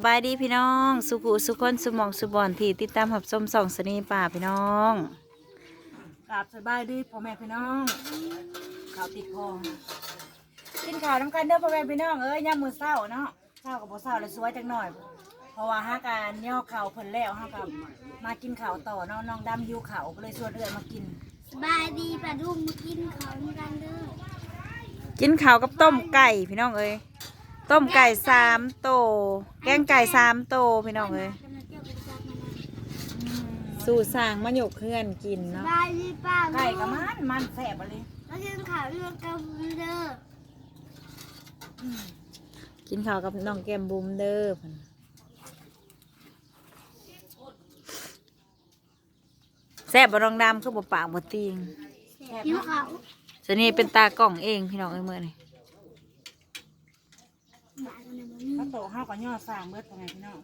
สบายดีพี่น้อง สุขุสุคนสุหมองสุบอนที่ติดตามหับส้มส่องสนีป่าพี่น้องกราบสบายดีพ่อแม่พี่น้องข่าวติดคอกินข่าวน้ำกันเด้อพ่อแม่พี่น้องเอ้ยย่ามมือเศร้าเนาะเศร้ากับบ่เศร้าเลยสวยจังหน่อย เพราะว่าหาการย่อข่าวเพิ่นแล้วเฮากับมากินข่าวต่อเนาะน้องดำอยู่ข่าวก็เลยชวนเอื้อยมากินสบายดีปลาดุกมากินเขาเหมือนกันเด้อกินข้าวกับต้มไก่พี่น้องเอ้ย ต้มไก่สามโตวแกงไก่สามโตวพี่น้องเอ้ยกำลังเกี่ยวกับจักรมันสู่สร้างมาหยกเพื่อนกินสเนาะบายดีป้าไก่กับมันมันแซ่บเลยมากินข้าวเรื่องกับเด้อกินข้าวกับน้องแก้มบุมเด้อเพิ่นแซ่บบ่รองดำคือบ่ปากบ่ตีงหิวเขาวสนีเป็นตากล่องเองพี่น้องเอ้ยมื้อนี้ หมาตัวนี้มันมี พระโตเฮากับย่อสร้างเบิดพ่อแม่พี่น้อง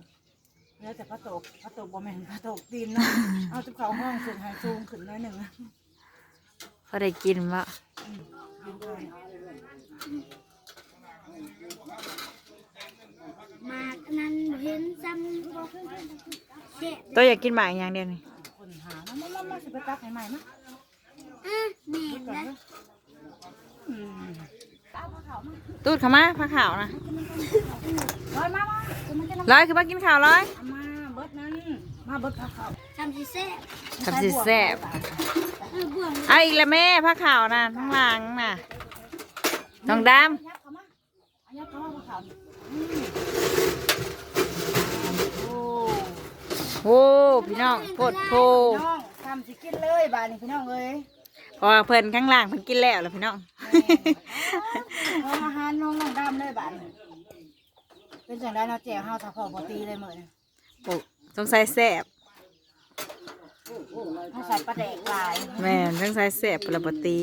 เหลือแต่พระโตพระโตบ่แม่นพระโตตีนเนาะเอาจุบเขาห้องสูงหายสูงขึ้นหน้อยหนึ่งนะเขาได้กินวะกินไปหมากอันนั้นบ่เห็นซ้ำบ่เจ็บตัวอยากกินหมากอย่างเดียวนี่คนหามามามาสิไปตักให้ใหม่มาอะแม่นนะอืม ตูดเขามาผ้าขาวนะร้อยมามาจะมันจะน้ำร้อยคือมากินข้าวร้อยเอามาเบิดนั้นมาเบิดข้าวเขาทำสิแซ่บทำสิแซ่บเออบ่วงเอาอีกแล้วแม่ผ้าขาวนะทั้างหลังน่ะน้องดยับเข้ามาเอายับเข้ามาข้าวอืมโอ้ำโอ้พี่น้องโพดโพน้องทำสิกินเลยบาดนี้พี่น้องเอ้ยเพอเพิ่นข้างล่างเพิ่นกินแล้วล่ะพี่น้องเอาอาหารน้องน้องดำเลยบาดนี้เป็นจังได้เนาะแจ๋วเฮาถ้าพอบ่ตีเลยมื้อนี้โอ้สงสัยแซ่บเฮาใส่ปลาแดกลายแม่นสงสัยแซ่บปกติ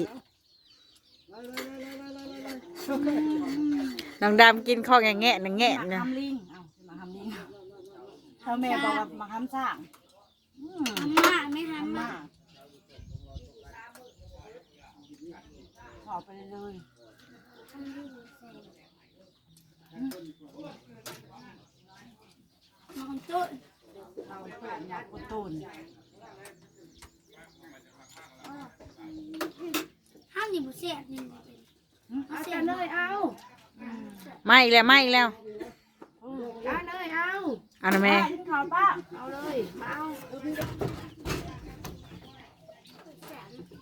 น้องดำกินข้าวแงะแงะแงะมานะ ทำลิงเอามาทำลิงเขาแม่บอกว่ามาทำสร้างอืม อาม่าไม่ทำ มา มา ขอไปเลย มาคนต้น เราเปิดอยากกุตูน ห้ามนี่บ่แซ่บนี่เอาแต่เลยเอามาอีกแล้วมาอีกแล้วเอาเลยเอาเอาหน่อยแม่กินข้าวป้าเอาเลยมาเอา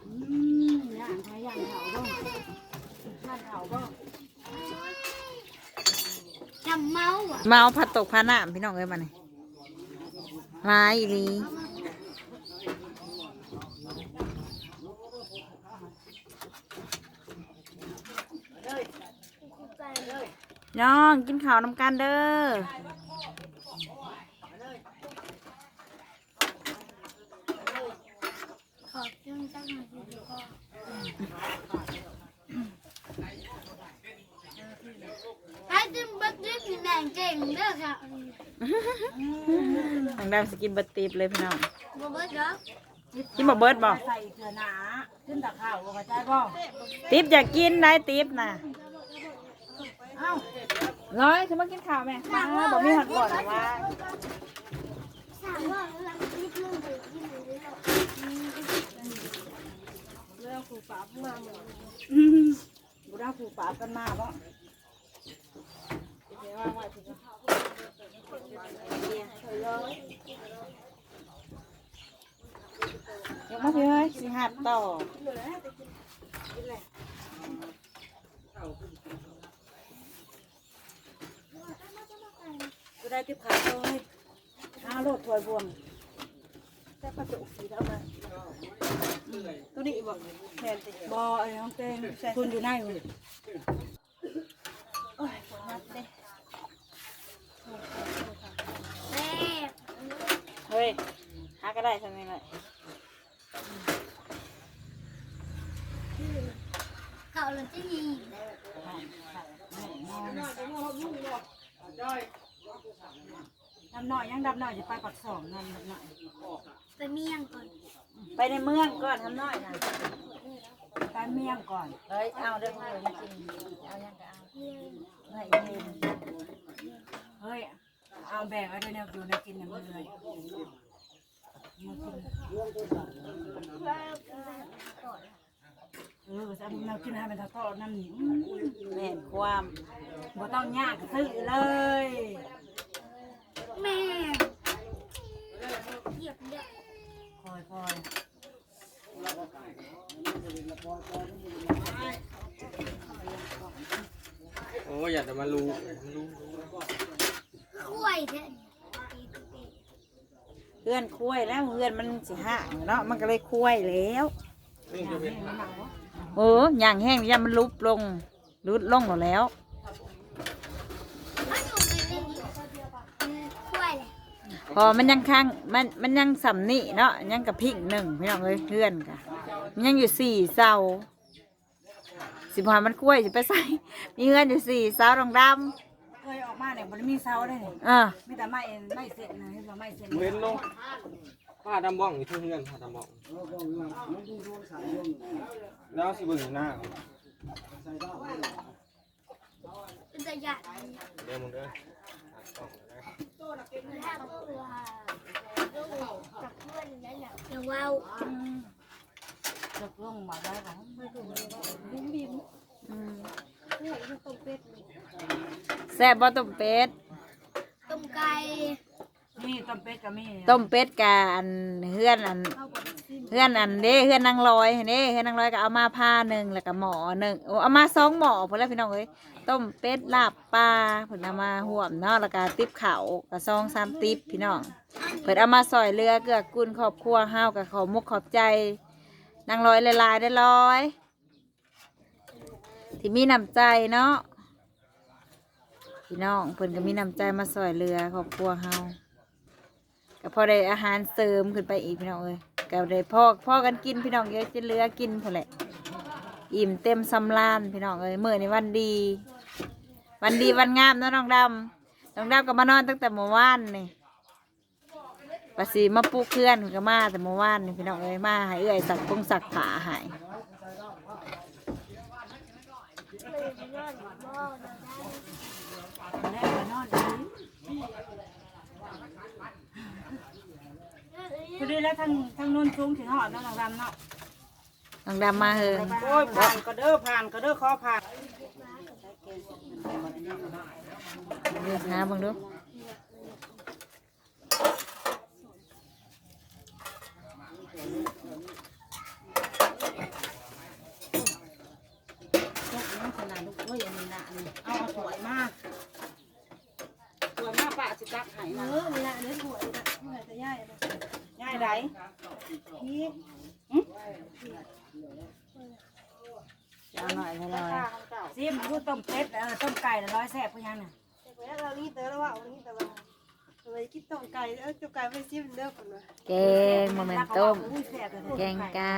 อืมย่างไทยย่างเขาบ้างย่างเขาบ้างจำเมาอะมาเอาผัดตกพาน้ำพี่น้องเอ้ยมานี่ลายอีหลี น้องกินข้าวนำกันเด้อขอบคุณจังหน่อยดีกว่าไอ้จิ้มบักจิ้มอยู่แดงเก่งเด้อค่ะทางด้านสกินบัตตีบเลยพี่น้องบ่เบิดเหรอกินบะเบิร์ดบอกใส่เกลือหนาขึ้นตะข้าวบ่เข้าใจบ่ตีบอยากกินได้ตีบนะ เอ้าร้อยคือมากินข้าวแม่มาบอกมีหอดบ่อนว่าสามว่าหลังนิดนึงไปกินเลยเด้อเรื่องครูปราบมาหมดบุญครูปราบกันมาบ่เดี๋ยวว่าไว้ถึงเดี๋ยวมาพี่เฮ้ยสิหับต่อ กูได้ติบขาเลยห้าโลดถวยบวมแต่ประจุสีแล้วมาตัวนี้บอกแทนติบอไอ้น้องเต้งคุณอยู่ไหนอยู่โอ้ยปวดหัวเด้แซ่บเฮ้ยหาก็ได้ทำไงเลยเขาเลยจะยิง ดำหน่อยยังดำหน่อยจะไปปักสองนั่นดำหน่อยไปเมี่ยงก่อนไปในเมืองก่อนทำน้อยนะไปเมี่ยงก่อนเฮ้ยเอาเด้อเฮ้ยกินเอายังก็เอาเมี่ยงให้เย็นเฮ้ยเอาแบ่งไว้ด้วยเนี่ยอยู่ในกินอย่างเลยเออจะเรากินให้เป็นทอดๆน้ำหนิแม่นความบ่ต้องยากซื้อเลย แม่เหยียบเด็กคอยคอยโอ้ยอยากจะมารู้รู้คุ้ยเด็กเพื่อนคุ้ยแล้วเพื่อนมันสิห่างเนาะมันก็เลยคุ้ยแล้วนี่จะเออย่างแห้งยามันลุบลงลุดลงหมดแล้ว มันอยู่ในนี้คุ้ยเลย พอมันยังค้างมันมันยังสำนี่เนาะยังกับพิงหนึ่งพี่น้องเอ้ยเพื่อนกะมันยังอยู่สี่เสาสิบหามันกล้วยจะไปใส่มีเพื่อนอยู่สี่เสาดองดเคยออกมาเนี่ยมันมีเสาเลยนี่ำเออไม่แต่ไม่เอ็นไม่เสร็จนะไม่ไม่เสร็จเว้นลงผ้าดำบ้องอยู่ที่เพื่อนผ้าดำบ้องแล้วสิเบิ่งหน้าเป็นตะยัดเดี๋ยวมึงเด้อ มันห้ามตัวกับเพื่อนนั่นแหละอย่าว้าวจกลงมาได้ของบิมบิมอืมนี่คือต้มแซ่บบ่ต้มเป็ด ต้มไก่ ต้มเป็ดกับมีต้มเป็ดกาอันเพื่อนอันเพื่อนอันเด้เพื่อนนางลอยเด้เพื่อนนางลอยก็เอามาผ้าหนึ่งแล้วก็หมอหนึ่งโอ้เอามาสองหมอพอแล้วพี่น้องเอ้ยต้มเป็ดลาบปลาเพิ่นเอามาห่วมเนาะแล้วก็ติบเขาวกับซองสามติบพี่น้องเพิ่นเอามาซอยเรือเกือกุลครอบครัวเฮากับขอมุกขอบใจนางลอยลายๆได้ลอย ที่มีน้ำใจเนาะพี่น้องเพิ่นก็มีน้ำใจมาซอยเรือครอบครัวเฮา ก็พอได้อาหารเสริมขึ้นไปอีกพี่น้องเอ้ยก็ได้พ่อพ่อกันกินพี่น้องเอ้ยจะเหลือกินพอแหละ อิ่มเต็มสำราญพี่น้องเอ้ยมื่อในวันดี วันดีวันงามเนาะน้องดำน้องดำก็มานอนตั้งแต่เมื่อวานนี่ปสีมาปลูกเคลื่อนก็มาแต่เมื่อวานนี่พี่น้องเอ้ยมาให้เอ้อยสักปงสักผาใหาย เลยไปนอนหม้อเราได้ แรกมานอนดี พอดีแล้วทางทางนู้นสูงถึงหอดเนาะทางดำเนาะน้องดำมาเฮอโอ้ยผ่านก็เด้อผ่านก็เด้อขอผ่านเลือกหาเบังดู ลูกน้ำขนาดลูกเอ้ยอันนี้นะนี่เอาเอาสวยมากสวยมากปะสิตักให้ เอ นะ อเวลาเลี้ยงหัวเลยนะเมื่อจะย่ายอะไร ง่ายไดพี่ เอาหน่อยให้หน่อยซิมดูต้มเป็ดเออต้มไก่ละร้อยแซ่บพวกยังน่ะเรานี่เตอแล้วว่าวันนี้แต่ว่าเราไปกินต้มไก่เออต้มไก่ไม่ซิมเด้อคนว่าแกงโมเมนต้มแกงไก่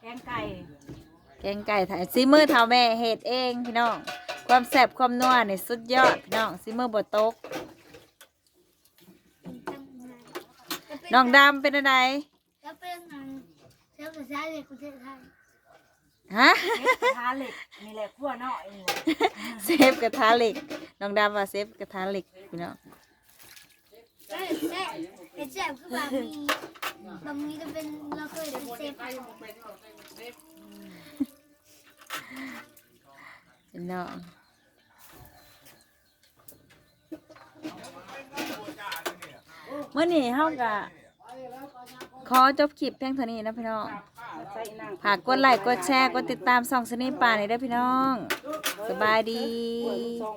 แกงไก่แกงไก่ถ่ายซีมือเท่าแม่เฮ็ดเองพี่น้องความแซ่บความนัวเนี่ยสุดยอดพี่น้องซีมือบตก น้องดำเป็นอะไรแล้วเป็นอันเซลล์กระจายเลยคุณเจ้าท่านฮะเม็ดกระทะเหล็กนี่แหละขั้วน้อยนี่เซฟกระทะเหล็กน้องดำว่าเซฟกระทะเหล็กพี่น้องก็แซ่บไอ้แซ่บคือบะหมี่บะหมี่จะเป็นเราเคยเป็นเซฟพี่น้อง มื่อนี้เฮากะขอจบคลิปเพียงเท่านี้นะพี่น้องใส่นางฝากกดไลค์กดแชร์กดติดตามส่องสนิป่านี่ได้อพี่น้อง สบายดีสอง